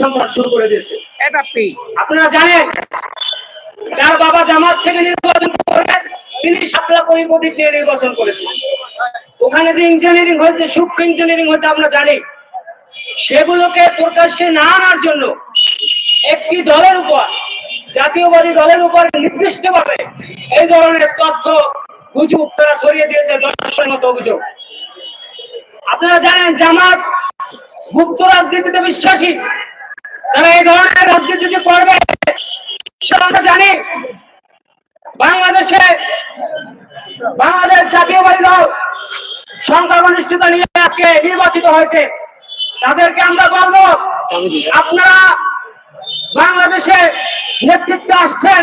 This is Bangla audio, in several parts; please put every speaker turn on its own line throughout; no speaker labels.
সম্রাট শুরু করে দিয়েছে। আপনারা জানেন যার বাবা জামাত থেকে নির্বাচন তিনি সাপলা কবি নির্বাচন করেছেন। ওখানে যে ইঞ্জিনিয়ারিং হয়েছে সূক্ষ্ম ইঞ্জিনিয়ারিং হয়েছে আমরা জানি। সেগুলোকে প্রকাশ্যে না আনার জন্য একটি দলের উপর জাতীয়বাদী দলের উপর নির্দিষ্টভাবে এই ধরনের তথ্য গুজব তারা ছড়িয়ে দিয়েছে দশের মতো অভিযোগ। আপনারা জানেন জামাত গুপ্ত রাজনীতিতে বিশ্বাসী। তারা এই ধরনের রাজনীতি করবে সেটা আমরা জানি। বাংলাদেশে বাংলাদেশ জাতীয়বাদী দল সংখ্যাগরিষ্ঠতা নিয়ে আজকে নির্বাচিত হয়েছে। তাদেরকে আমরা বলব, আপনারা বাংলাদেশে নেতৃত্বে আসছেন,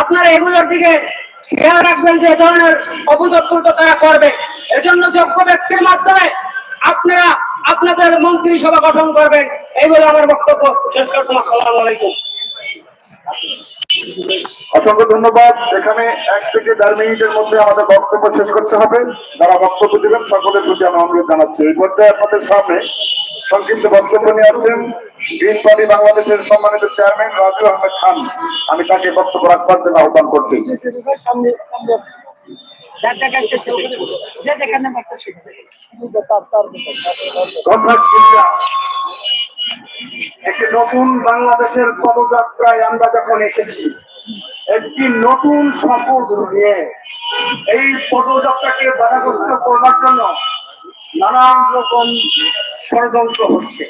আপনারা এগুলোর দিকে খেয়াল রাখবেন যে ধরনের অপতৎপরত তারা করবে। এজন্য যোগ্য ব্যক্তির মাধ্যমে আপনারা আপনাদের মন্ত্রিসভা গঠন করবেন, এই বলে আমার বক্তব্য শেষ করছি। আসসালামু আলাইকুম।
অসংখ্য ধন্যবাদ। এখানে এক থেকে দেড় মিনিটের মধ্যে আমাদের বক্তব্য শেষ করতে হবে। যারা বক্তব্য দিবেন, সকলের প্রতি আমি অনুরোধ জানাচ্ছি। এই পর্যায়ে আপনাদের সামনে সংক্ষিপ্ত বক্তব্য নিয়ে আসছেন গ্রিন পার্টি বাংলাদেশের সম্মানিত চেয়ারম্যান রাজু আহমেদ খান। আমি তাকে বক্তব্য রাখবার জন্য আহ্বান করছি।
যার জায়গায় সে যে যেখানে বসে সেখানে।
একটি নতুন বাংলাদেশের পদযাত্রায় আমরা যখন এসেছি একটি নতুন শপথ নিয়ে এই পদযাত্রাকে বাধাগ্রস্ত করবার জন্য নানান রকম ষড়যন্ত্র হচ্ছে।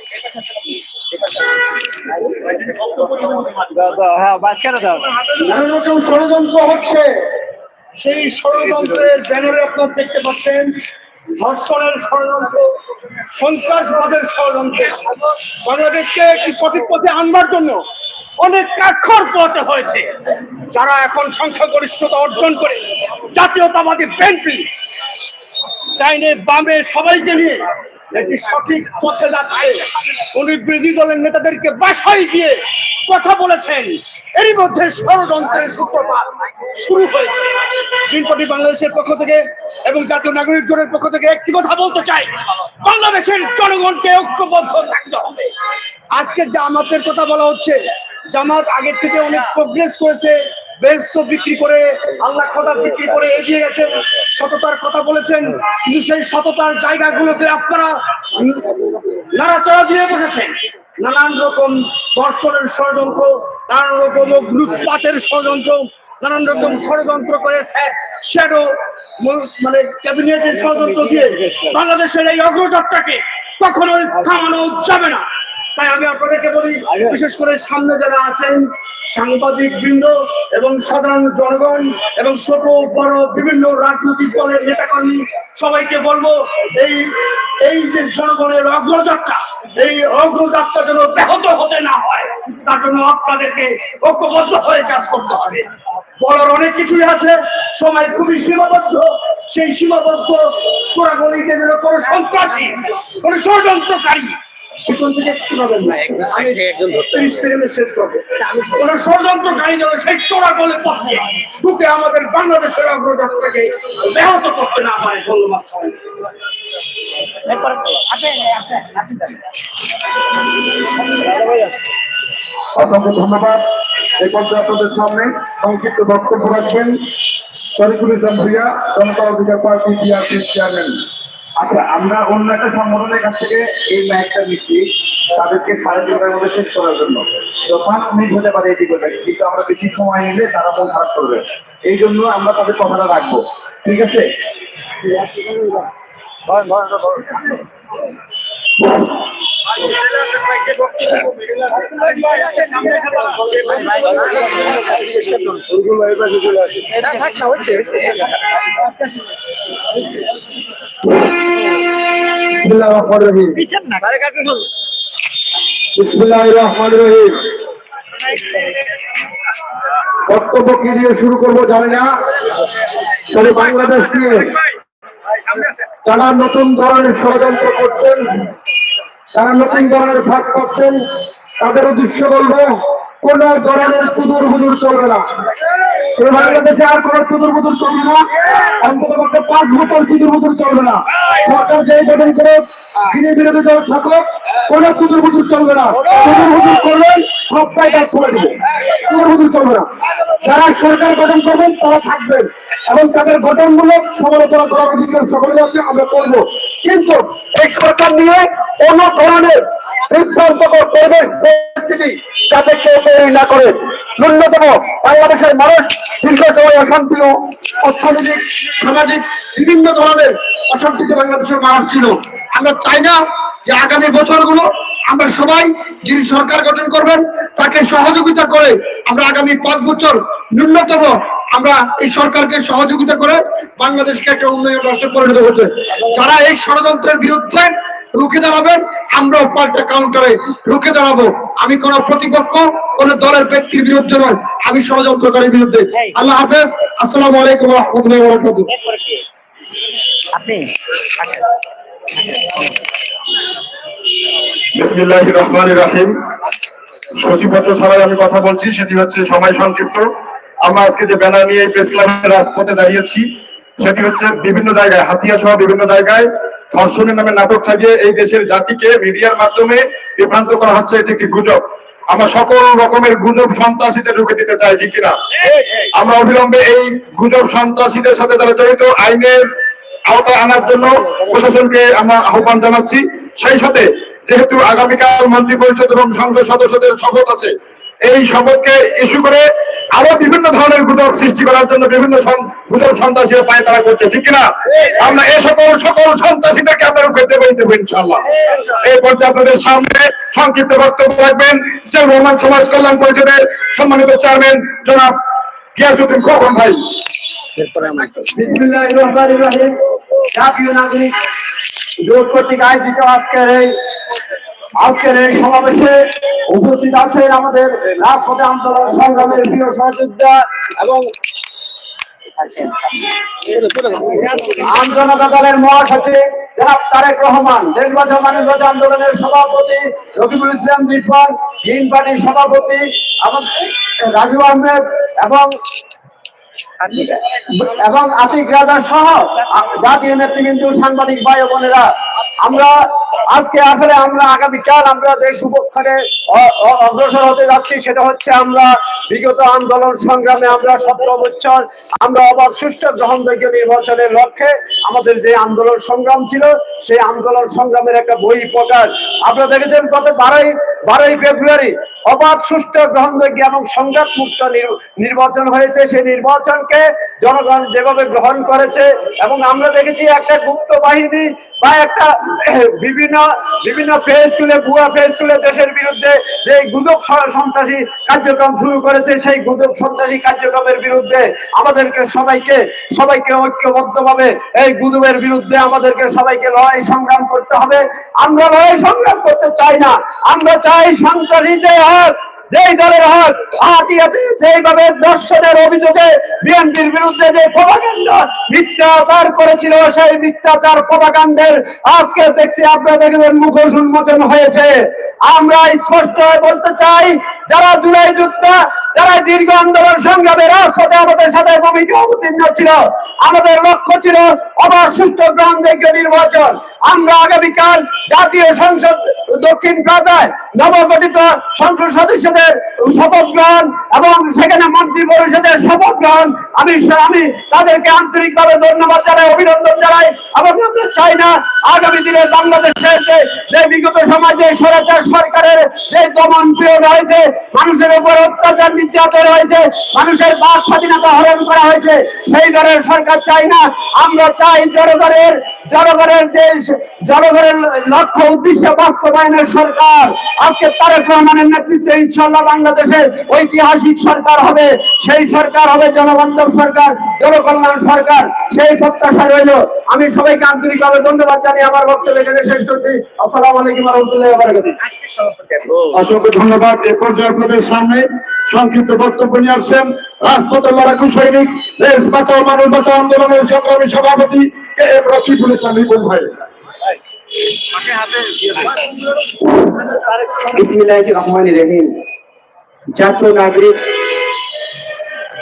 হ্যাঁ বাচ্চারা দাও।
নানান রকম ষড়যন্ত্র হচ্ছে। সেই ষড়যন্ত্রের ব্যানারে আপনার দেখতে পাচ্ছেন ধর্ষণের ষড়যন্ত্র, সন্ত্রাসবাদের ষড়যন্ত্র। বাংলাদেশকে একটি সঠিক পথে আনবার জন্য অনেক কাঠখড় পোহাতে হয়েছে। যারা এখন সংখ্যাগরিষ্ঠতা অর্জন করে জাতীয়তাবাদী বিএনপি, ডাইনে বামে সবাইকে নিয়ে একটি সঠিক পথে যাচ্ছে। উনি বিরোধী দলের নেতাদেরকে বাসায় গিয়ে কথা বলেছেন। এরই মধ্যে ষড়যন্ত্রের সূত্রপাত শুরু হয়েছে। গ্রিন পার্টি বাংলাদেশের পক্ষ থেকে এবং জাতীয় নাগরিক জোটের পক্ষ থেকে একটি কথা বলতে চাই। বাংলাদেশের জনগণকে ঐক্যবদ্ধ থাকতে হবে। আজকে জামাতের কথা বলা হচ্ছে। জামাত আগের থেকে অনেক প্রোগ্রেস করেছে। বেস্ত বিক্রি করে, আল্লাহ খোদা বিক্রি করে এগিয়ে গেছেন, সততার কথা বলেছেন, কিন্তু সেই সততার জায়গাগুলোতে আপনারা নাড়াচাড়া দিয়ে বসেছেন। নানান রকম দর্শনের ষড়যন্ত্র, নানান রকম লুটপাতের ষড়যন্ত্র, নানান রকম ষড়যন্ত্র করে শ্যাডো মানে ক্যাবিনেটের ষড়যন্ত্র দিয়ে বাংলাদেশের এই অগ্রযাত্রাকে কখনোই থামানো যাবে না। তাই আমি আপনাদেরকে বলি বিশেষ করে সামনে যারা আছেন সাংবাদিক বৃন্দ এবং সাধারণ জনগণ এবং ছোট বড় বিভিন্ন রাজনৈতিক দলের নেতাকর্মী সবাইকে বলব এই এই যে জনগণের অগ্রযাত্রা এই অগ্রযাত্রা যেন ব্যাহত হতে না হয় তার জন্য আপনাদেরকে ঐক্যবদ্ধ হয়ে কাজ করতে হবে। বলার অনেক কিছুই আছে সময় খুবই সীমাবদ্ধ সেই সীমাবদ্ধ চোরাগলিতে যেন কোনো সন্ত্রাসী কোনো ষড়যন্ত্রকারী থেকে পাবেন না। আমি তিরিশ সেকেন্ডে শেষ করব। কোন ষড়যন্ত্রকারী যেন সেই চোরা গলে পথে ঢুকে আমাদের বাংলাদেশের অগ্রযাত্রাকে ব্যাহত করতে না পারে ধন্যবাদ সবাই
এরপর আপনি আপনি আপনি দেন।
অসংখ্য ধন্যবাদ। এই পর্যায়ে আপনাদের সামনে সংক্ষিপ্ত বক্তব্য রাখবেন। শরীফুল ইসলাম ভুইয়া জনতা অধিকার পার্টি চেয়ারম্যান। আচ্ছা আমরা অন্য একটা সংগঠনের কাছ থেকে এই ম্যাচটা নিচ্ছি। তাদেরকে সাড়ে তিনটার মধ্যে শেষ করার জন্য। তো পাঁচ মিনিট হতে পারে এটি করবে কিন্তু আমরা বেশি সময় নিলে তারা মন খারাপ করবে। এই জন্য আমরা তাদের কথাটা রাখব। ঠিক আছে?
এটা থাক না হচ্ছে হচ্ছে
বিসমিল্লাহির রহমানির রহিম।
না তারে
বিসমিল্লাহির রহমানির রহিম। বক্তব্য কি দিয়ে শুরু করব জানি না। তবে বাংলাদেশ নিয়ে যারা নতুন ধরনের ষড়যন্ত্র করছেন তারা নতুন ধরনের ভাগ করছেন তাদের উদ্দেশ্য বলব কোন ধরনের কুদুর চলবে না। আর কুদুর চলবে না। অন্তত পক্ষে পাঁচ বছর কুদুর চলবে না। সরকার যে গঠন করে
দিনের বিরোধী দল থাকুক, কোন কুতুর চলবে না। কুতুর কুতুর করবেন সব পায়টা তুলে দেবে। কুতুর চলবে না। যারা সরকার গঠন করবেন, তারা থাকবেন। এবং তাদের গঠনমূলক সমালোচনা করার অধিকার সকলে আছে আমরা করব। কিন্তু এই সরকার নিয়ে কোন ধরনের বিভ্রান্তকর পরিবেশ, পরিস্থিতি যাতে কেউ তৈরি না করে। ন্যূনতম বাংলাদেশের মানুষ দীর্ঘ সময় অশান্তি ও অর্থনৈতিক, সামাজিক, বিভিন্ন ধরনের অশান্তিতে বাংলাদেশের মানুষ ছিল। আমরা চাই না যে আগামী বছরগুলো আমরা সবাই যিনি সরকার গঠন করবেন, তাকে সহযোগিতা করে আমরা আগামী পাঁচ বছর ন্যূনতম আমরা এই সরকারকে সহযোগিতা করে বাংলাদেশকে একটা উন্নয়ন রাষ্ট্রে পরিণত করতে। যারা এই ষড়যন্ত্রের বিরুদ্ধে রুখে দাঁড়াবেন আমরাও পাল্টা কাউন্টারে রুখে দাঁড়াবো। আমি কোন প্রতিপক্ষ কোন দলের ব্যক্তির বিরুদ্ধে নয় আমি ষড়যন্ত্রকারীর বিরুদ্ধে। আল্লাহ হাফেজ আসসালামু আলাইকুম রহমতুল্লাহ?
আপনি।
রহমান রাহিম। সচিপত্র ছাড়াই আমি কথা বলছি সেটি হচ্ছে সময় সংক্ষিপ্ত। আমরা আজকে যে ব্যানার নিয়ে প্রেস ক্লাবের রাজপথে দাঁড়িয়েছি সেটি হচ্ছে বিভিন্ন জায়গায় হাতিয়া সহ বিভিন্ন জায়গায় ধর্ষণের নামে নাটক সাজিয়ে এই দেশের জাতিকে মিডিয়ার মাধ্যমে বিভ্রান্ত করা হচ্ছে, এটি একটি গুজব। আমরা সকল রকমের গুজব সন্ত্রাসীদের রুখে দিতে চাই, ঠিক কিনা? আমরা অবিলম্বে এই গুজব সন্ত্রাসীদের সাথে যারা জড়িত, আইনের আওতায় আনার জন্য প্রশাসনকে আমরা আহ্বান জানাচ্ছি। সেই সাথে যেহেতু আগামীকাল মন্ত্রী পরিষদ এবং সংসদ সদস্যদের শপথ আছে এই শপথকে ইস্যু করে আরও বিভিন্ন ধরনের গুজব সৃষ্টি করার জন্য বিভিন্ন গুজব সন্ত্রাসীরা পায় তারা করছে ঠিক কিনা? আমরা এই সকল সকল সন্ত্রাসীদেরকে আমরা রুখে দেবো দেবো ইনশাল্লাহ এই পর্যায়ে আপনাদের সামনে সংক্ষিপ্ত বক্তব্য রাখবেন। যে রহমান সমাজ কল্যাণ পরিষদের সম্মানিত চেয়ারম্যান জনাব গিয়াসুদ্দিন খোকন ভাই।
বিসমিল্লাহির জাতীয় নাগরিক জোট কর্তৃক আয়োজিত আজকের এই আজকের এই সমাবেশে উপস্থিত আছেন আমাদের রাজপথে আন্দোলন সংগ্রামের প্রিয় সহযোদ্ধা এবং দলের তারেক রহমান আন্দোলনের সভাপতি পার্টির সভাপতি এবং রাজু আহমেদ এবং এবং আতিক রাজা সহ জাতীয় নেতৃবৃন্দ, সাংবাদিক ভাই বোনেরা, আমরা আজকে আসলে আমরা আগামীকাল আমরা যে শুভক্ষণে অগ্রসর হতে যাচ্ছি। সেটা হচ্ছে আমরা বিগত আন্দোলন সংগ্রামে আমরা সতেরো বছর আমরা আবার সুষ্ঠু গ্রহণযোগ্য নির্বাচনের লক্ষ্যে আমাদের যে আন্দোলন সংগ্রাম ছিল, সেই আন্দোলন সংগ্রামের একটা বই প্রকাশ আপনারা দেখেছেন গত বারোই বারোই ফেব্রুয়ারি অবাধ, সুষ্ঠু গ্রহণযোগ্য এবং সংঘাত মুক্ত নির্বাচন হয়েছে। সেই নির্বাচনকে জনগণ যেভাবে গ্রহণ করেছে এবং আমরা দেখেছি একটা গুপ্ত বাহিনী বা একটা বিভিন্ন বিভিন্ন পেজ খুলে ভুয়া পেজ খুলে দেশের বিরুদ্ধে যে গুজব সন্ত্রাসী কার্যক্রম শুরু করেছে, সেই গুজব সন্ত্রাসী কার্যক্রমের বিরুদ্ধে আমাদেরকে সবাইকে সবাইকে ঐক্যবদ্ধভাবে এই গুজবের বিরুদ্ধে আমাদেরকে সবাইকে লড়াই সংগ্রাম করতে হবে। আমরা লড়াই সংগ্রাম করতে চাই না। আমরা চাই সন্ত্রাসীদের হক যেই দলের হক আটিয়াতে যেইভাবে দর্শনের অভিযোগে বিএনপির বিরুদ্ধে যে প্রভাকাণ্ড মিথ্যাচার করেছিল, সেই মিথ্যাচার প্রভাকাণ্ডের আজকে দেখছি আপনাদের মুখোশ উন্মোচন হয়েছে। আমরা স্পষ্ট বলতে চাই, যারা জুলাই যুদ্ধ যারা দীর্ঘ আন্দোলন সংগ্রামে রাজপথে আমাদের সাথে ভূমিকা অবতীর্ণ ছিল, আমাদের লক্ষ্য ছিল আবার সুস্থ গ্রহণযোগ্য নির্বাচন। আমরা আগামীকাল জাতীয় সংসদ দক্ষিণ প্রান্তায় নবগঠিত সংসদ সদস্যদের শপথ গ্রহণ এবং সেখানে মন্ত্রী পরিষদের শপথ গ্রহণ, আমি আমি তাদেরকে আন্তরিকভাবে ধন্যবাদ জানাই, অভিনন্দন জানাই, এবং আমরা চাই না আগামী দিনে বাংলাদেশের যে বিগত সমাজে স্বরাচার সরকারের যে দমন প্রয়োগ হয়েছে, মানুষের উপর অত্যাচার নির্যাতন হয়েছে, মানুষের বাক স্বাধীনতা হরণ করা হয়েছে, সেই ধরনের সরকার চাই না। আমরা চাই জনগণের জনগণের যে জনগণের লক্ষ্য উদ্দেশ্য বাস্তবায়নের সরকার। আজকে তারেক রহমানের নেতৃত্বে ইনশাল্লাহ বাংলাদেশের ঐতিহাসিক সরকার হবে। সেই সরকার হবে জনবান্ধব সরকার, জনকল্যাণ সরকার। সেই প্রত্যাশা রইল। আমি সবাইকে আন্তরিকভাবে ধন্যবাদ জানিয়ে আমার বক্তব্য এখানে শেষ করছি। আসসালামু আলাইকুম রহমতুল্লাহ।
অসংখ্য ধন্যবাদ। এ পর্যায়ে আপনাদের সামনে সংক্ষিপ্ত বক্তব্য নিয়ে আসছেন। রাজপথের লড়াকু সৈনিক, দেশ বাঁচাও, মানুষ বাঁচাও আন্দোলনের সংগ্রামী সভাপতি কে এম রফিকুল ইসলাম রিপন ভাই?
বিসমিল্লাহির রহমানির রহিম। জাতীয় নাগরিক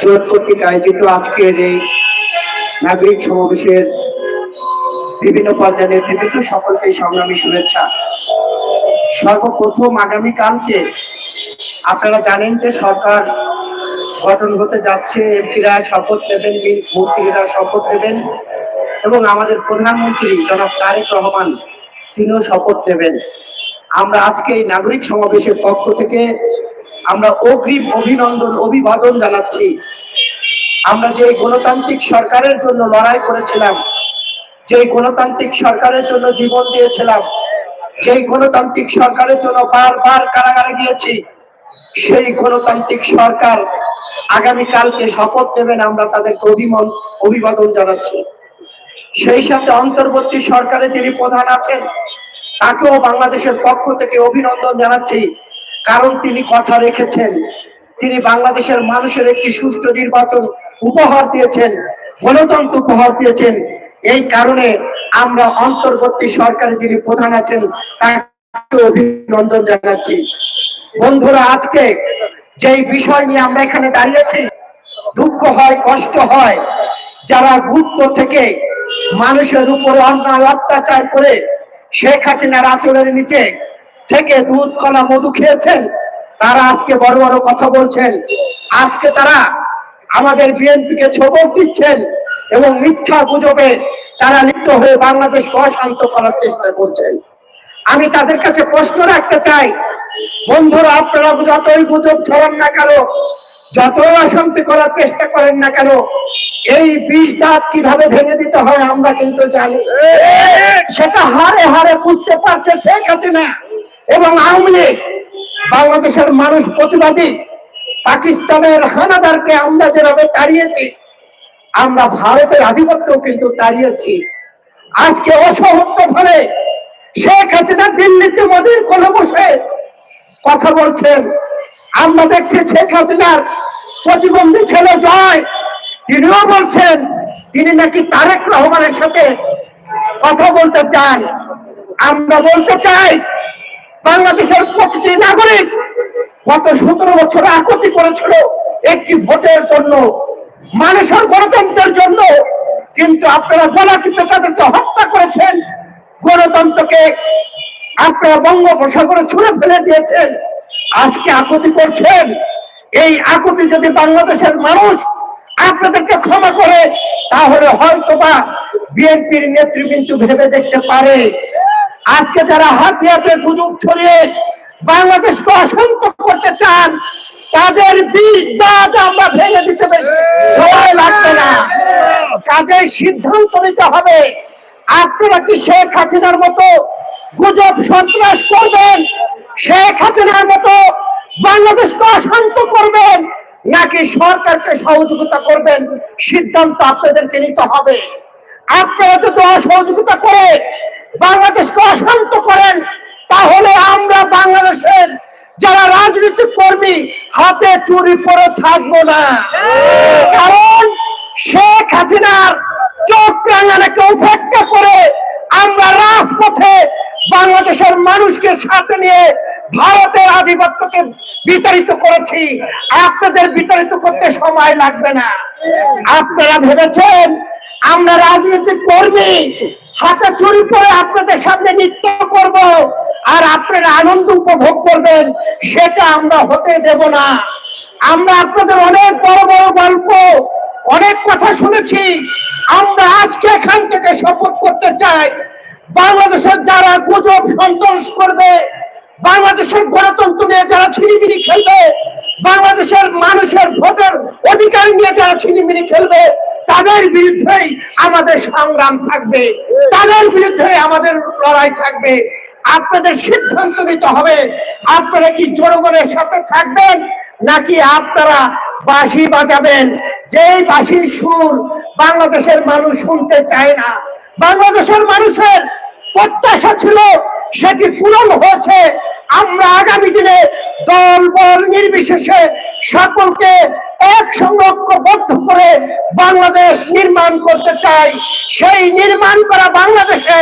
জোট কর্তৃক আয়োজিত আজকের এই নাগরিক সমাবেশের
বিভিন্ন পর্যায়ের নেতৃবৃন্দ সকলকে সংগ্রামী শুভেচ্ছা। সর্বপ্রথম আগামীকালকে আপনারা জানেন যে সরকার গঠন হতে যাচ্ছে এমপিরা শপথ নেবেন মন্ত্রীরা শপথ নেবেন। এবং আমাদের প্রধানমন্ত্রী জনাব তারেক রহমান, তিনিও শপথ নেবেন। আমরা আজকে এই নাগরিক সমাবেশের পক্ষ থেকে আমরা অগ্রিম অভিনন্দন, অভিবাদন জানাচ্ছি। আমরা যে গণতান্ত্রিক সরকারের জন্য লড়াই করেছিলাম যে গণতান্ত্রিক সরকারের জন্য জীবন দিয়েছিলাম, যেই গণতান্ত্রিক সরকারের জন্য বারবার কারাগারে গিয়েছি, সেই গণতান্ত্রিক সরকার আগামীকালকে শপথ নেবেন। আমরা তাদেরকে অভিমন, অভিবাদন জানাচ্ছি। সেই সাথে অন্তর্বর্তী সরকারে যিনি প্রধান আছেন, তাকেও বাংলাদেশের পক্ষ থেকে অভিনন্দন জানাচ্ছি। কারণ তিনি কথা রেখেছেন, তিনি বাংলাদেশের মানুষের একটি সুষ্ঠু নির্বাচন উপহার দিয়েছেন, গণতন্ত্র উপহার দিয়েছেন। এই কারণে আমরা অন্তর্বর্তী সরকারে যিনি প্রধান আছেন তাকে অভিনন্দন জানাচ্ছি। বন্ধুরা, আজকে যেই বিষয় নিয়ে আমরা এখানে দাঁড়িয়েছি দুঃখ হয়, কষ্ট হয়, যারা গুপ্ত থেকে মানুষের উপরে অন্যায় অত্যাচার করে শেখ হাসিনার আচরের নিচে থেকে দুধ, কলা, মধু খেয়েছেন। তারা আজকে বড় বড় কথা বলছেন। আজকে তারা আমাদের বিএনপিকে ছবক দিচ্ছেন এবং মিথ্যা গুজবে তারা লিপ্ত হয়ে বাংলাদেশকে অশান্ত করার চেষ্টা করছেন। আমি তাদের কাছে প্রশ্ন রাখতে চাই, বন্ধুরা, আপনারা যতই গুজব ছড়ান না কেন, যতই অশান্তি করার চেষ্টা করেন না কেন এই বিষ কীভাবে ভেঙে দিতে হয় আমরা কিন্তু জানি। সেটা হারে হারে বুঝতে পারছে শেখ হাসিনা এবং আওয়ামী লীগ। বাংলাদেশের মানুষ প্রতিবাদী। পাকিস্তানের হানাদারকে আমরা যেভাবে তাড়িয়েছি, আমরা ভারতের আধিপত্য কিন্তু তাড়িয়েছি। আজকে অসহত্য ভাবে শেখ হাসিনা দিল্লিতে মোদীর কোলে বসে কথা বলছেন। আমরা দেখছি শেখ হাসিনার প্রতিবন্ধী ছেলে জয়। তিনিও বলছেন, তিনি নাকি তারেক রহমানের সাথে কথা বলতে চান। আমরা বলতে চাই, বাংলাদেশের প্রতিটি নাগরিক গত সতেরো বছর আকতি করেছিল একটি ভোটের জন্য। মানুষের গণতন্ত্রের জন্য। কিন্তু আপনারা বলাচিত তাদেরকে হত্যা করেছেন। গণতন্ত্রকে আপনারা বঙ্গোপসাগরে ছুঁড়ে ফেলে দিয়েছেন। আজকে আকুতি করছেন, এই আকুতি যদি বাংলাদেশের মানুষ আপনাদেরকে ক্ষমা করে, তাহলে হয়তো বা বিএনপির নেতৃবৃন্দ ভেবে দেখতে পারে। আজকে যারা হাতে হাতে গুজব ছড়িয়ে বাংলাদেশকে অশান্ত করতে চান, তাদের বীজ আমরা ভেঙে দিতে সময় লাগবে না। কাজে সিদ্ধান্ত নিতে হবে, আপনারা কি শেখ হাসিনার মতো গুজব সন্ত্রাস করবেন? শেখ হাসিনার মতো বাংলাদেশকে অশান্ত করবেন? নাকি সরকারকে সহযোগিতা করবেন? সিদ্ধান্ত আপনাদেরকে নিতে হবে। আপনারা যদি অসহযোগিতা করে বাংলাদেশকে অশান্ত করেন, তাহলে আমরা বাংলাদেশের যারা রাজনৈতিক কর্মী, হাতে চুরি পরে থাকব না। কারণ শেখ হাসিনার চোখ রাঙানাকে উপেক্ষা করে আমরা রাজপথে বাংলাদেশের মানুষকে সাথে নিয়ে ভারতের আধিপত্যকে বিতাড়িত করেছি। আপনাদের বিতাড়িত করতে সময় লাগবে না। আপনারা ভেবেছেন, আমরা রাজনৈতিক কর্মী, হাতে চুরি করে আপনাদের সামনে নৃত্য করব আর আপনারা আনন্দ উপভোগ করবেন, সেটা আমরা হতে দেব না। আমরা আপনাদের অনেক বড় বড় গল্প, অনেক কথা শুনেছি। আমরা আজকে এখান থেকে শপথ করতে চাই, বাংলাদেশের যারা গুজব সন্ত্রাস করবে বাংলাদেশের গণতন্ত্র নিয়ে যারা ছিনিমিনি খেলবে, বাংলাদেশের মানুষের ভোটের অধিকার নিয়ে যারা ছিনিমিনি খেলবে, তাদের বিরুদ্ধেই আমাদের সংগ্রাম থাকবে, তাদের বিরুদ্ধে আমাদের লড়াই থাকবে। আপনাদের সিদ্ধান্ত নিতে হবে, আপনারা কি জনগণের সাথে থাকবেন, নাকি আপনারা বাঁশি বাজাবেন? যেই বাঁশির সুর বাংলাদেশের মানুষ শুনতে চায় না, বাংলাদেশের মানুষের প্রত্যাশা ছিল সেটি পূরণ হয়েছে। আমরা আগামী দিনে দল, বল নির্বিশেষে সকলকে একসঙ্গে ঐক্যবদ্ধ করে বাংলাদেশ নির্মাণ করতে চাই। সেই নির্মাণ করা বাংলাদেশে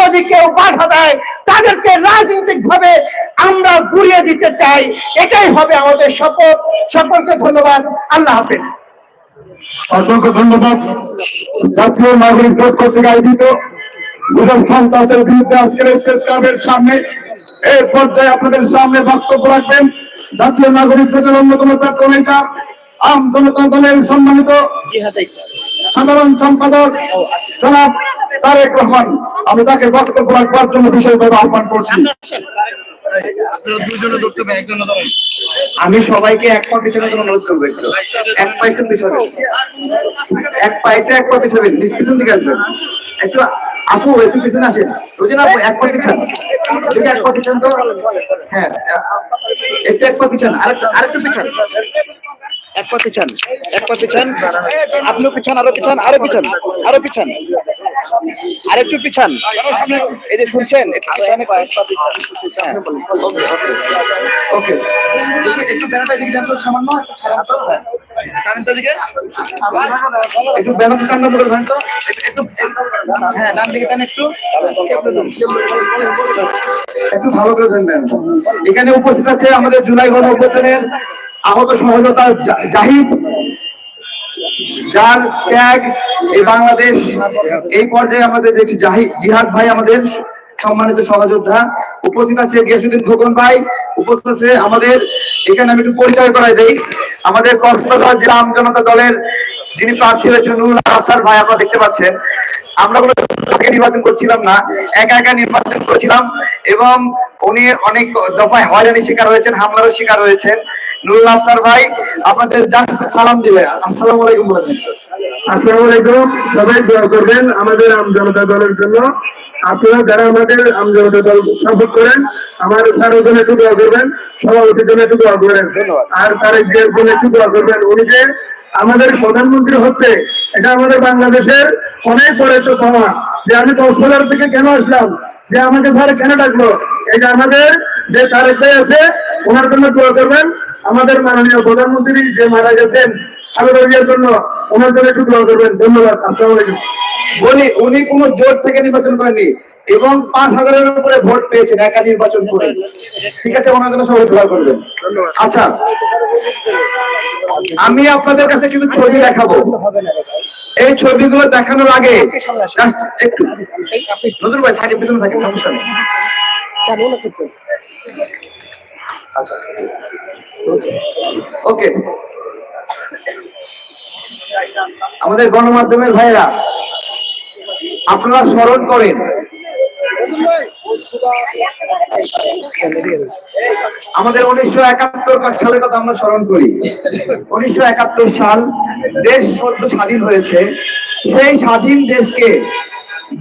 যদি কেউ বাধা দেয়, তাদেরকে রাজনৈতিক ভাবে আমরা ঘুরিয়ে দিতে চাই। এটাই হবে আমাদের শপথ। সকলকে ধন্যবাদ। আল্লাহ হাফেজ।
অসংখ্য ধন্যবাদ। জাতীয় নাগরিক জোট কর্তৃক আয়োজিত
গুজব সন্ত্রাসের বিরুদ্ধে আজকের এই প্রেস ক্লাবের সামনে এই পর্যায়ে আপনাদের সামনে বক্তব্য রাখবেন। জাতীয় নাগরিক দলের অন্যতম ছাত্র নেতা, আম জনতা দলের সম্মানিত সাধারণ সম্পাদক জনাব তারেক রহমান। আমি তাকে বক্তব্য রাখবার জন্য বিশেষভাবে আহ্বান করছি।
আমি সবাইকে এক পা পিছনে জন্য অনুরোধ করব একটু। এক পা একটু পিছনে। এক পা একটু এক পা পিছনে পিছন দিকে আসবেন। একটু আপু, একটু পিছনে আসেন। বুঝলেন আপু, এক পা পিছন। যদি এক পা পিছন তো? হ্যাঁ একটু এক পা পিছন, আরেকটু আরেকটু পিছন। এক পা পিছন, এক পা পিছন আপনিও পিছন আরও পিছন আরও পিছন আরও পিছন। আরেকটু পিছান। এই যে শুনছেন একটু ব্যানারটা দিকে সামান্য। দিকে একটু ব্যানারটা টান্না করে ধরেন তো। একটু হ্যাঁ ডান দিকে দেন একটু।
একটু ভালো করে এখানে উপস্থিত আছে আমাদের জুলাই গণ আহত সহযোগিতা জাহিদ। যার ত্যাগ এই বাংলাদেশ, এই পর্যায়ে আমাদের দেখছি জাহিদ জিহাদ ভাই আমাদের সম্মানিত সহযোদ্ধা, উপস্থিত আছে গিয়াসুদ্দিন খোকন ভাই, উপস্থিত আছে আমাদের, এখানে আমি একটু পরিচয় করাই দেই, আমাদের কক্সবাজার জেলা আম জনতা দলের যিনি প্রার্থী হয়েছেন নুরুল আসার ভাই, আপনারা দেখতে পাচ্ছেন। আমরা কোনো নির্বাচন করছিলাম না, একা একা নির্বাচন করছিলাম এবং উনি অনেক দফায় হয়রানির শিকার হয়েছেন, হামলারও শিকার হয়েছেন। নুরুল আফসার ভাই, আপনাদের জাস্ট সালাম দিবে আসসালামু আলাইকুম বলেন।
আসসালামু আলাইকুম। সবাই দোয়া করবেন আমাদের আম জনতা দলের জন্য। আপনারা যারা আমাদের আম জনতা দল সাপোর্ট করেন আমার স্যারের জন্য একটু দোয়া করবেন সভাপতির জন্য একটু দোয়া করবেন। আর তারেক জিয়ার জন্য একটু দোয়া করবেন। উনি যে আমাদের প্রধানমন্ত্রী হচ্ছে এটা আমাদের বাংলাদেশের অনেক বড় একটা পাওয়া যে আমি কক্সবাজার থেকে কেন আসলাম? যে আমাকে স্যার কেন ডাকলো? এটা আমাদের যে তারেক ভাই আছে ওনার জন্য দোয়া করবেন। আমাদের মাননীয় প্রধানমন্ত্রী যে মারা গেছেন জন্য ওনার জন্য একটু দোয়া করবেন। ধন্যবাদ আসসালামু আলাইকুম।
বলি উনি কোন জোট থেকে নির্বাচন করেননি এবং পাঁচ হাজারের উপরে ভোট পেয়েছেন একা নির্বাচন করে। ঠিক আছে ওনার জন্য সবাই দোয়া করবেন। আচ্ছা আমি আপনাদের কাছে কিছু ছবি দেখাবো। এই ছবিগুলো দেখানোর আগে একটু। নজর ভাই থাকে পিছনে থাকে সমস্যা নেই। ওকে। আমাদের গণমাধ্যমের ভাইরা আপনারা স্মরণ করেন। আমাদের উনিশশো একাত্তর সালের কথা আমরা স্মরণ করি। উনিশশো একাত্তর সাল দেশ সদ্য স্বাধীন হয়েছে। সেই স্বাধীন দেশকে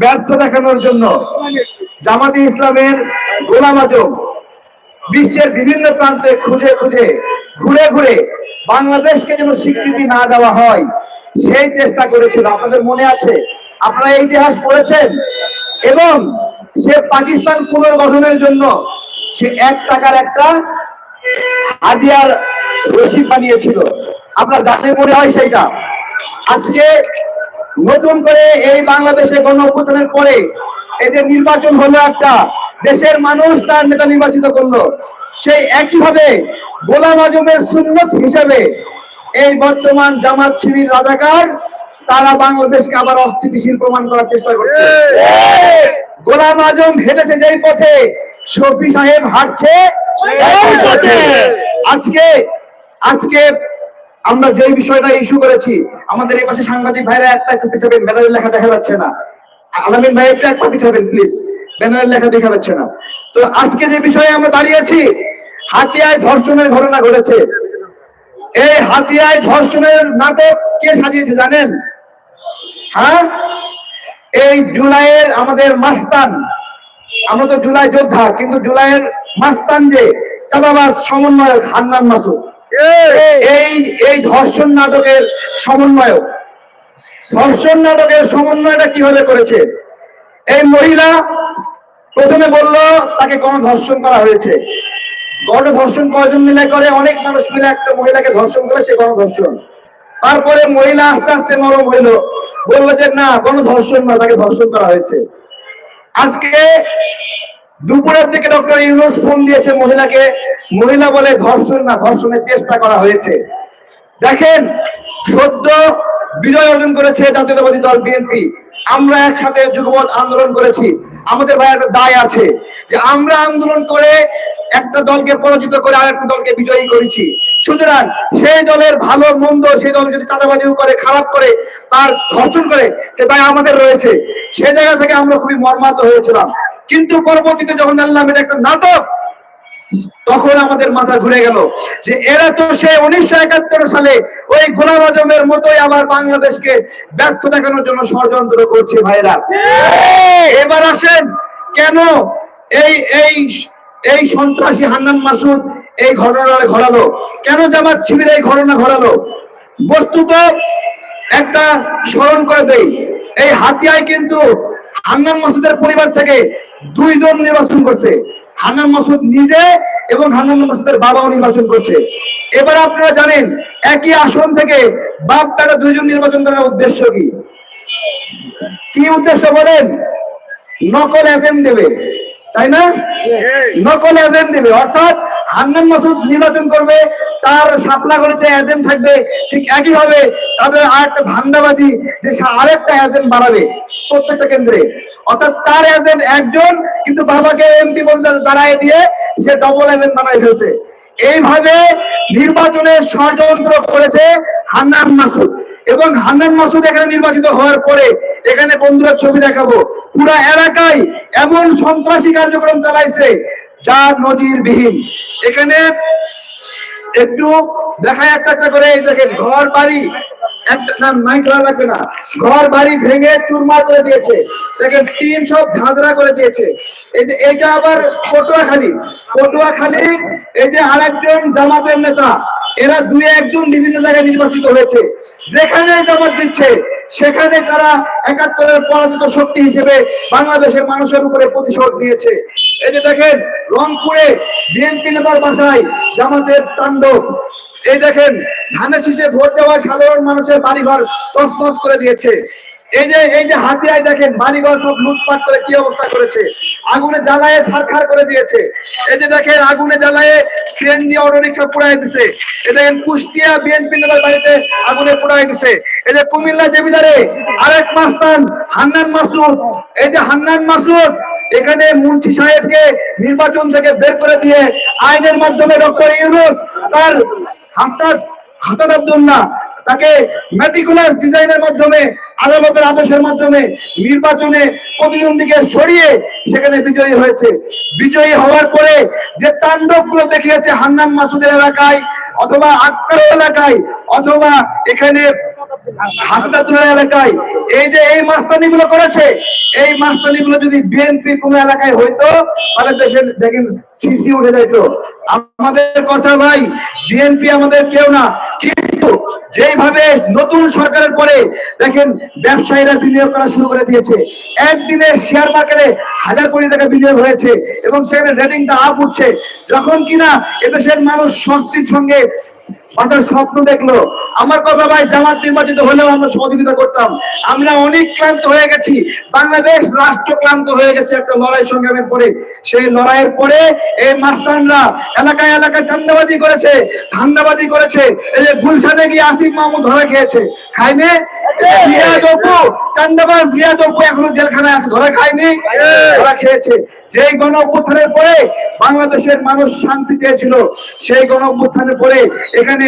ব্যর্থ দেখানোর জন্য জামাতে ইসলামের গোলাম আজম বিশ্বের বিভিন্ন প্রান্তে খুঁজে খুঁজে, ঘুরে ঘুরে বাংলাদেশকে যেন স্বীকৃতি না দেওয়া হয়, সেই চেষ্টা করেছিল। আপনাদের মনে আছে? আপনারা এই ইতিহাস পড়েছেন? এবং সে পাকিস্তান পুনর্গঠনের জন্য সে এক টাকার একটা হাদিয়ার রসিদ বানিয়েছিল। আপনার জানলে মনে হয় সেইটা? আজকে নতুন করে এই বাংলাদেশে গণ অভ্যুত্থানের পরে এই যে নির্বাচন হলো একটা, দেশের মানুষ তার নেতা নির্বাচিত করল। সেই একইভাবে গোলাম আজমের সুন্নত হিসেবে এই বর্তমান জামাত শিবির রাজাকার তারা বাংলাদেশকে আবার অস্থিতিশীল প্রমাণ করার চেষ্টা করছে। গোলাম আজম হেঁটেছে যেই পথে শফি সাহেব হাঁটছে আজকে আজকে আমরা যেই বিষয়টা ইস্যু করেছি আমাদের এই পাশে সাংবাদিক ভাইরা একটা একটু পিছাবেন ব্যানারের লেখা দেখা যাচ্ছে না। আলামিন ভাই একটা একটু একটা পিছাবেন প্লিজ ব্যানারের লেখা দেখা যাচ্ছে না। তো আজকে যে বিষয়ে আমরা দাঁড়িয়েছি হাতিয়ায় ধর্ষণের ঘটনা ঘটেছে। এই হাতিয়ায় ধর্ষণের নাটক কে সাজিয়েছে জানেন? হ্যাঁ? এই জুলাইয়ের আমাদের মাস্তান, আমরা তো জুলাই যোদ্ধা, কিন্তু জুলাইয়ের মাস্তান যে, চাঁদাবাজ সমন্বয়ক হান্নান মাসুদ। এই এই ধর্ষণ নাটকের সমন্বয়ক। ধর্ষণ নাটকের সমন্বয়টা কীভাবে করেছে? এই মহিলা প্রথমে বলল, তাকে গণধর্ষণ করা হয়েছে। গণধর্ষণ কয়জন মিলে করে? অনেক মানুষ মিলে একটা মহিলাকে ধর্ষণ করে, সে গণধর্ষণ। তারপরে মহিলা আস্তে আস্তে নরম হইল। বলল যে, না, গণধর্ষণ না, তাকে ধর্ষণ করা হয়েছে। আজকে দুপুরের দিকে ডক্টর ইউনুস ফোন দিয়েছে মহিলাকে। মহিলা বলে, ধর্ষণ না, ধর্ষণের চেষ্টা করা হয়েছে। দেখেন, সদ্য বিজয় অর্জন করেছে জাতীয়তাবাদী দল বিএনপি। আমরা একসাথে যুগপৎ আন্দোলন করেছি। আমাদের ভাই একটা দায় আছে যে আমরা আন্দোলন করে একটা দলকে পরাজিত করে আর একটা দলকে বিজয়ী করেছি। সুতরাং সেই দলের ভালো, মন্দ, সেই দল যদি চাঁদাবাজিও করে, খারাপ করে, তার ধর্ষণ করে দায় আমাদের রয়েছে। সে জায়গা থেকে আমরা খুবই মর্মাহত হয়েছিলাম। কিন্তু পরবর্তীতে যখন জানলাম এটা একটা নাটক তখন আমাদের মাথা ঘুরে গেল যে এরা তো সে উনিশশো একাত্তর সালে ওই গোলাম আজমের মতোই আবার বাংলাদেশকে ব্যর্থ দেখানোর জন্য ষড়যন্ত্র করছে ভাইরা। এবার আসেন কেন এই এই এই সন্ত্রাসী হান্নান মাসুদ এই ঘটনা ঘটালো? কেন জামাত শিবির এই ঘটনা ঘটালো? বস্তুত একটা স্মরণ করে দেই, এই হাতিয়ায় কিন্তু হান্নান মাসুদের পরিবার থেকে দুইজন নির্বাচন করছে। হান্নান মাসুদ নিজে এবং হান্নান মাসুদের বাবাও নির্বাচন করছে। এবার আপনারা জানেন, একই আসন থেকে বাপ তারা দুইজন নির্বাচন করার উদ্দেশ্য কি? কি উদ্দেশ্য বলেন? নকল এজেন্ট দেবে, তাই না? নকল এজেন্ট দেবে, অর্থাৎ হান্নান মাসুদ নির্বাচন করবে, তার সাপলা করিতে এজেন্ট থাকবে, ঠিক একইভাবে তাদের আরেকটা ধান্দাবাজি, যে আরেকটা এজেন্ট বাড়াবে প্রত্যেকটা কেন্দ্রে। অর্থাৎ তার এজেন্ট একজন, কিন্তু বাবাকে এমপি বলতে দাঁড়ায় দিয়ে সে ডবল এজেন্ট বানাই ফেলছে। এইভাবে নির্বাচনে ষড়যন্ত্র করেছে হান্নান মাসুদ। এবং হান্নান মাসুদ এখানে নির্বাচিত হওয়ার পরে এখানে বন্ধুরা ছবি দেখাবো। পুরা এলাকায় এমন সন্ত্রাসী কার্যক্রম চালাইছে যা নজিরবিহীন। এখানে একটু দেখায় একটা একটা করে দেখেন ঘর বাড়ি জামাতের নেতা, এরা দুই একজন বিভিন্ন জায়গায় নির্বাচিত হয়েছে। যেখানে জামাত দিচ্ছে, সেখানে তারা একাত্তরের পরাজিত শক্তি হিসেবে বাংলাদেশের মানুষের উপরে প্রতিশোধ নিয়েছে। এই যে দেখেন, রংপুরে বিএনপি নেতার বাসায় জামাতের তাণ্ডব। এই দেখেন, ধানের শীষে ভোট দেওয়া সাধারণ মানুষের বাড়িঘর তছনছ করে দিয়েছে। এই যে এই যে হাতিয়ায় দেখেন, বাড়িঘর সব লুটপাট করে কি অবস্থা করেছে? আগুনে জ্বালায় ছারখার করে দিয়েছে। এই যে দেখেন, আগুনে জ্বালায় সিএনজি অটো রিক্সা পুড়াই দিছে। এই দেখেন, কুষ্টিয়া বিএনপি নেতার বাড়িতে আগুনে পুড়াই দিছে। এই যে কুমিল্লা জেবিদারে আরেক মাস্তান, হান্নান মাসুদ। এই যে হান্নান মাসুদ, এখানে মুন্সি সাহেবকে নির্বাচন থেকে বের করে দিয়ে আইনের মাধ্যমে ডক্টর ইউনুস তার হাস্তাদ হাসান আব্দুল্লাহ তাকে মেটিকুলার ডিজাইনের মাধ্যমে, আদালতের আদেশের মাধ্যমে নির্বাচনে প্রতিদ্বন্দ্বীকে সরিয়ে সেখানে বিজয়ী হয়েছে। বিজয়ী হওয়ার পরে যে তাণ্ডবগুলো দেখিয়েছে হান্নান মাসুদের এলাকায় অথবা আক্তার এলাকায় অথবা এখানে হাসপাতাল এলাকায় এই যে এই মাস্তানি গুলো করেছে, এই মাস্তানি গুলো যদি বিএনপি কোন এলাকায় হইতো, তাহলে দেখেন সিসি উঠে আমাদের কথা ভাই, বিএনপি আমাদের কেউ না। কিন্তু যেইভাবে নতুন সরকারের পরে দেখেন ব্যবসায়ীরা বিনিয়োগ করা শুরু করে দিয়েছে। একদিনে শেয়ার মার্কেটে হাজার কোটি টাকা বিনিয়োগ হয়েছে এবং সেখানে রেটিংটা আপ উঠছে। যখন কিনা এদেশের মানুষ স্বস্তির সঙ্গে বাঁচার স্বপ্ন দেখল আমার কথা ভাই, জামাত নির্বাচিত হলেও আমরা সহযোগিতা করতাম। আমরা অনেক ক্লান্ত হয়ে গেছি। বাংলাদেশ রাষ্ট্র ক্লান্ত হয়ে গেছে একটা লড়াই সংগ্রামের পরে। সেই লড়াইয়ের পরে এই মাস্তানরা এলাকায় এলাকায় চান্দাবাজি করেছে, ধান্দাবাজি করেছে। এই যে গুলশানে গিয়ে আসিফ মাহমুদ ধরে খেয়েছে। খাইনি চান্দাবাজ এখনও জেলখানায় আছে, ধরে খেয়েছে। যেই গণ পরে বাংলাদেশের মানুষ শান্তি পেয়েছিল সেই গণ পরে এখানে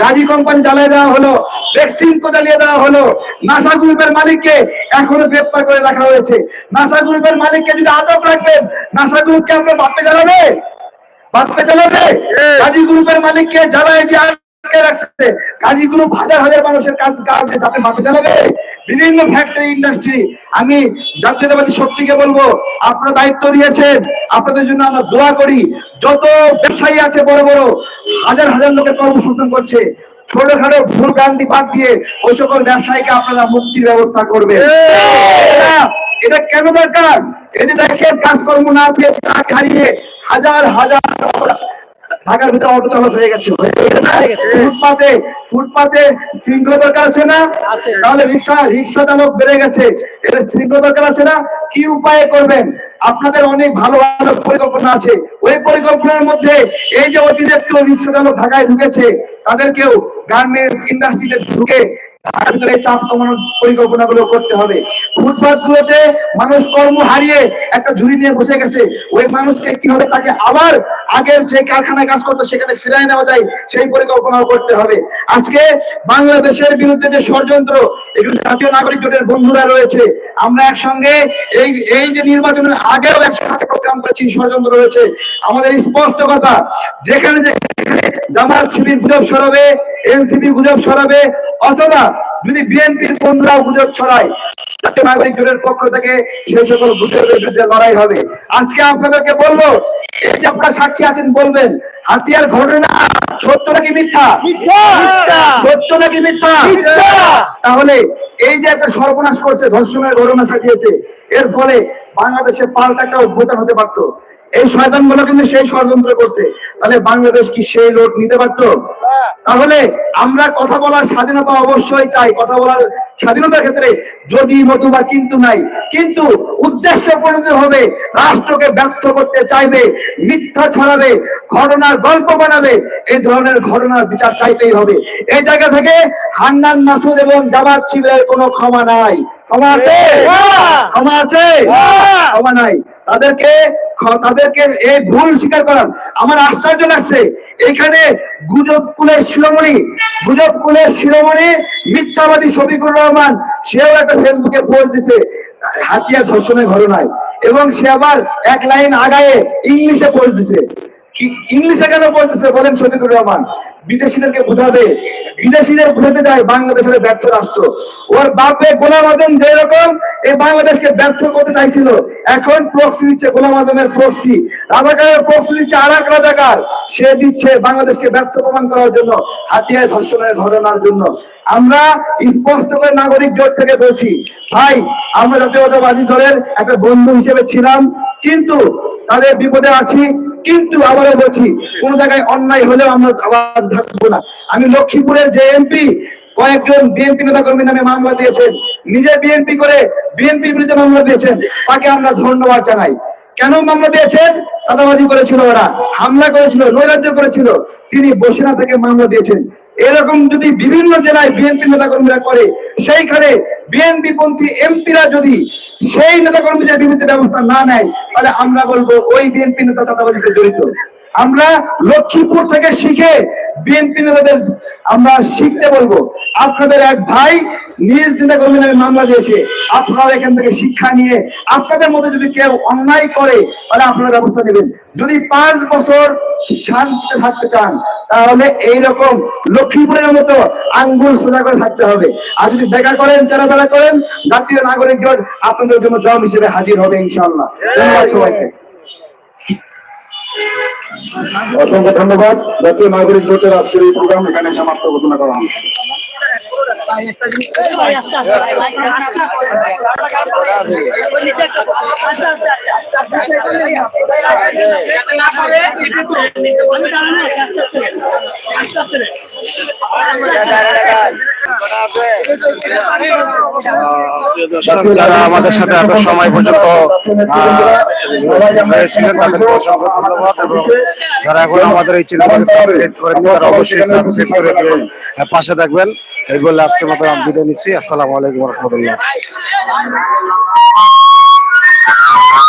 গাজী কোম্পানি জ্বালিয়ে দেওয়া হলো ভ্যাকসিনকে জ্বালিয়ে দেওয়া হলো? নাসা গ্রুপের মালিককে এখনও গ্রেপ্তার করে রাখা হয়েছে। নাসা গ্রুপের মালিককে যদি আটক রাখবেন নাসা গ্রুপকে আমরা বাপে জ্বালাবে বাপে জ্বালাবে গাজী গ্রুপের মালিককে জ্বালায় দিয়ে আটকে রাখছে। গাজী গ্রুপ হাজার হাজার মানুষের কাজ কাজ আপনি বাপে জ্বালাবে বিভিন্ন ফ্যাক্টরি ইন্ডাস্ট্রি আমি জাতীয়তাবাদী শক্তিকে বলব আপনারা দায়িত্ব নিয়েছেন আপনাদের জন্য আমরা দোয়া করি। যত ব্যবসায়ী আছে বড় বড় হাজার হাজার লোকের কর্মসংস্থান করছে। ছোটখাটো ভুল গান্ধী বাদ দিয়ে ওই সকল ব্যবসায়ীকে আপনারা মুক্তির ব্যবস্থা করবে এটা- কেন দরকার? এটা দেখে কাজকর্ম না পেয়ে হারিয়ে হাজার হাজার ঢাকার ভিতরে অটো চালক হয়ে গেছে। ফুটপাতে ফুটপাতে শৃঙ্খলা দরকার আছে না? তাহলে রিক্সা রিক্সা চালক বেড়ে গেছে। এটা শৃঙ্খলা দরকার আছে না? কি উপায়ে করবেন? আপনাদের অনেক ভালো ভালো পরিকল্পনা আছে। ওই পরিকল্পনার মধ্যে এই যে অতিরিক্ত রিক্সা চালক ঢাকায় ঢুকেছে তাদেরকেও গার্মেন্টস ইন্ডাস্ট্রিতে ঢুকে করতে হবে। ফুটপাথ গুলোতে মানুষ কর্ম হারিয়ে একটা ঝুড়ি নিয়ে বসে গেছে। ওই মানুষকে তাকে আবার আগের যে কারখানায় কাজ করতো সেখানে ফিরাই নেওয়া যায়, সেই করতে হবে। আজকে বাংলাদেশের বিরুদ্ধে যে ষড়যন্ত্র এগুলো জাতীয় নাগরিক জোটের বন্ধুরা রয়েছে, আমরা একসঙ্গে এই এই যে নির্বাচনের আগেও একসাথে প্রোগ্রাম করেছি, ষড়যন্ত্র রয়েছে। আমাদের স্পষ্ট কথা, যেখানে যেখানে জামাত শিবির গুজব ছড়াবে এনসিপি গুজব ছড়াবে অথবা যদি বিএনপির বন্ধুরা গুজব ছড়ায় নাগরিক জোটের পক্ষ থেকে সেই সকল গুজবের বিরুদ্ধে লড়াই হবে। আজকে আপনাদেরকে বলব এই যে আপনারা সাক্ষী আছেন বলবেন হাতিয়ার ঘটনা সত্য নাকি মিথ্যা? সত্য নাকি মিথ্যা? তাহলে এই যে একটা সর্বনাশ করছে ধর্ষণের ঘটনা সাজিয়েছে এর ফলে বাংলাদেশে পাল্টা একটা অভ্যুত্থান হতে পারতো। এই শয়তানগুলো কিন্তু সেই ষড়যন্ত্র করছে। তাহলে বাংলাদেশ কি সেই লোক নিতে পারতো? তাহলে আমরা কথা বলার স্বাধীনতা অবশ্যই চাই কথা বলার স্বাধীনতার ক্ষেত্রে যদি নতুবা কিন্তু নাই কিন্তু উদ্দেশ্য পরিণত হবে রাষ্ট্রকে ব্যর্থ করতে চাইবে মিথ্যা ছড়াবে ঘটনার গল্প বানাবে এই ধরনের ঘটনার বিচার চাইতেই হবে। এই জায়গা থেকে হান্নান মাসুদ এবং জামাত শিবিরের কোনো ক্ষমা নাই। ক্ষমা আছে? ক্ষমা আছে? ক্ষমা নাই। তাদেরকে তাদেরকে এই ভুল স্বীকার করান আমার আশ্চর্য লাগছে, এখানে গুজব কুলের শিরোমণি, গুজব কুলের শিরোমণি মিথ্যাবাদী শফিকুর রহমান, সেও একটা ফেসবুকে পোস্ট দিছে, হাতিয়া ধর্ষণের ঘটনায়। এবং সে আবার এক লাইন আগায়ে ইংলিশে পোস্ট দিছে। ইংলিশে কেন বলতেছে বলেন শফিকুর রহমান? বিদেশিদেরকে বোঝাবে। বিদেশিদের বুঝাতে যায় বাংলাদেশের ব্যর্থ রাষ্ট্র। ওর বাপে গোলাম আজম যেরকম এই বাংলাদেশকে ব্যর্থ করতে চাইছিল। এখন প্রক্সি দিচ্ছে গোলাম আজমের প্রক্সি রাজাকারের প্রক্সি দিচ্ছে আর এক রাজাকার। সে দিচ্ছে বাংলাদেশকে ব্যর্থ প্রমাণ করার জন্য হাতিয়ায় ধর্ষণের ঘটনার জন্য। আমরা স্পষ্ট করে নাগরিক জোট থেকে বলছি, ভাই, আমরা জাতীয়তাবাদী দলের একটা বন্ধু হিসেবে ছিলাম, কিন্তু তাদের বিপদে আছি কিন্তু আবারও বলছি, কোন জায়গায় অন্যায় হলেও আমরা আবার থাকব না। আমি লক্ষ্মীপুরের যে এমপি কয়েকজন বিএনপি নেতা কর্মী নামে মামলা দিয়েছেন। নিজে বিএনপি করে বিএনপির বিরুদ্ধে মামলা দিয়েছেন, তাকে আমরা ধন্যবাদ জানাই। কেন মামলা দিয়েছেন? চাঁদাবাজি করেছিল ওরা, হামলা করেছিল, নৈরাজ্য করেছিল। তিনি বসিরা থেকে মামলা দিয়েছেন। এরকম যদি বিভিন্ন জেলায় বিএনপি নেতা কর্মীরা করে, সেইখানে বিএনপি পন্থী এমপিরা যদি সেই নেতা কর্মীদের বিরুদ্ধে ব্যবস্থা না নেয়, তাহলে আমরা বলব ওই বিএনপি নেতা চাঁদাবাজিতে জড়িত। আমরা লক্ষ্মীপুর থেকে শিখে বিএনপি নেতাদের আমরা শিখতে বলব। আপনাদের এক ভাই নিজ নেতা কর্মী নামে মামলা দিয়েছে। আপনারা এখান থেকে শিক্ষা নিয়ে আপনাদের মধ্যে যদি কেউ অন্যায় করে, তাহলে আপনারা ব্যবস্থা নেবেন। যদি পাঁচ বছর শান্তিতে থাকতে চান, তাহলে এইরকম লক্ষ্মীপুরের মতো আঙ্গুল সোজা করে থাকতে হবে। আর যদি দেখা করেন তেরা বেলা করেন, জাতীয় নাগরিক জোট আপনাদের জন্য জম হিসেবে হাজির হবে ইনশাল্লাহ ধন্যবাদ সবাইকে।
অসংখ্য ধন্যবাদ। জাতীয় নাগরিক জোটের আজকের এই প্রোগ্রাম এখানে সমাপ্ত ঘোষণা করা হলো।
যারা আমাদের সাথে এত সময় পর্যন্ত যারা এখন আমাদের এই চ্যানেলকে সাবস্ক্রাইব তারা অবশ্যই করে পাশে থাকবেন। এই বলে আজকে মতো আমি বিদায় নিচ্ছি। আসসালামু আলাইকুম রহমতুল্লাহ।